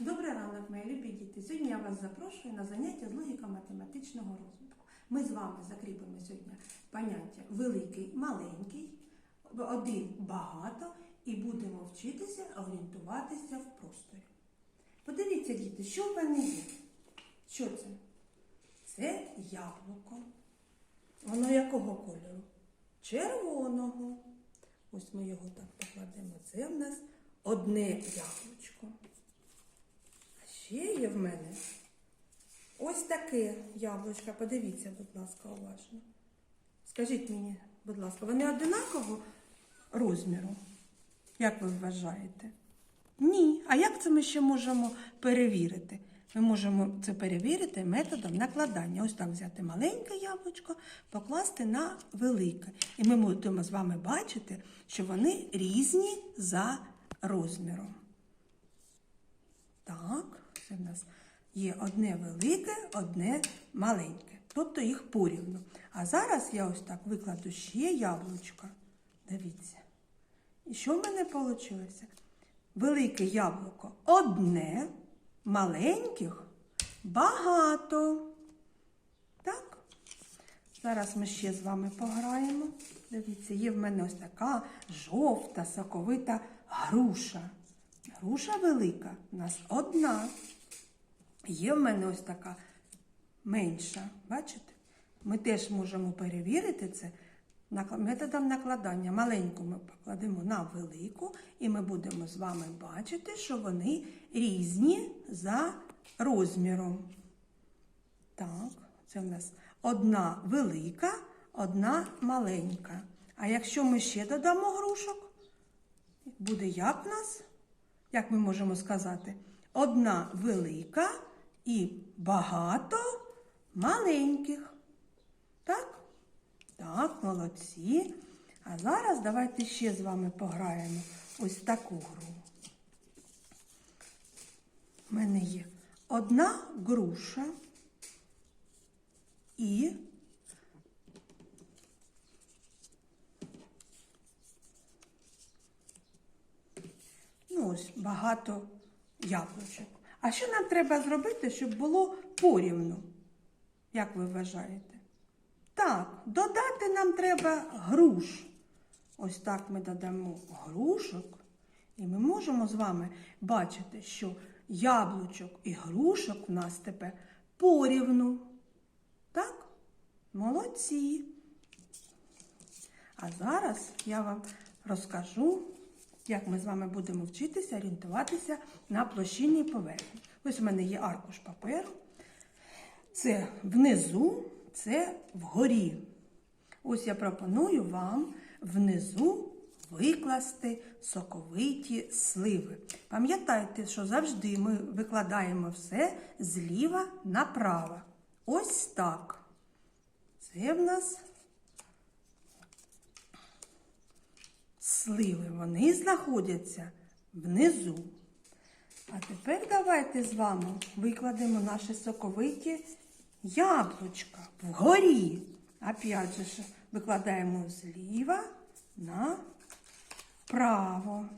Добрий ранок, мої любі діти. Сьогодні я вас запрошую на заняття з логіко-математичного розвитку. Ми з вами закріпимо сьогодні поняття великий, маленький, один багато і будемо вчитися орієнтуватися в просторі. Подивіться, діти, що в мене є? Що це? Це яблуко. Воно якого кольору? Червоного. Ось ми його так покладемо. Це в нас одне яблучко. Ще є в мене ось таке яблучко. Подивіться, будь ласка, уважно. Скажіть мені, будь ласка, вони одинакового розміру? Як ви вважаєте? Ні. А як це ми ще можемо перевірити? Ми можемо це перевірити методом накладання. Ось так взяти маленьке яблучко, покласти на велике. І ми будемо з вами бачити, що вони різні за розміром. Так, це в нас є одне велике, одне маленьке. Тобто їх порівну. А зараз я ось так викладу ще яблучко. Дивіться. І що в мене вийшло? Велике яблуко одне, маленьких багато. Так? Зараз ми ще з вами пограємо. Дивіться, є в мене ось така жовта, соковита груша. Груша велика, у нас одна. Є в мене ось така менша. Бачите? Ми теж можемо перевірити це методом накладання. Маленьку ми покладемо на велику, і ми будемо з вами бачити, що вони різні за розміром. Так, це в нас одна велика, одна маленька. А якщо ми ще додамо грушок, буде як в нас? Як ми можемо сказати? Одна велика і багато маленьких. Так? Так, молодці. А зараз давайте ще з вами пограємо ось таку гру. У мене є одна груша і ну ось багато яблучок. А що нам треба зробити, щоб було порівну? Як ви вважаєте? Так, додати нам треба груш. Ось так ми додамо грушок, і ми можемо з вами бачити, що яблучок і грушок у нас тепер порівну. Так? Молодці. А зараз я вам розкажу, як ми з вами будемо вчитися орієнтуватися на площинній поверхні. Ось у мене є аркуш паперу. Це внизу, це вгорі. Ось я пропоную вам внизу викласти соковиті сливи. Пам'ятайте, що завжди ми викладаємо все зліва направо. Ось так. Це в нас сливи. Вони знаходяться внизу. А тепер давайте з вами викладемо наші соковиті яблучка вгорі. Опять же, викладаємо зліва направо.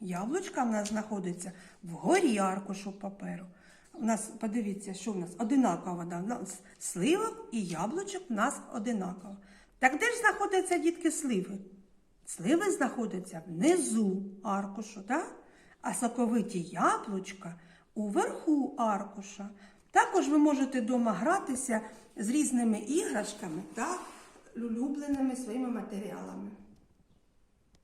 Яблучка в нас знаходиться вгорі аркушу паперу. У нас, подивіться, що в нас одинакова. Да? У нас сливок і яблучок в нас одинаково. Так де ж знаходяться дітки сливи? Сливи знаходяться внизу аркушу, так? а соковиті яблучка уверху аркуша. Також ви можете вдома гратися з різними іграшками та улюбленими своїми матеріалами.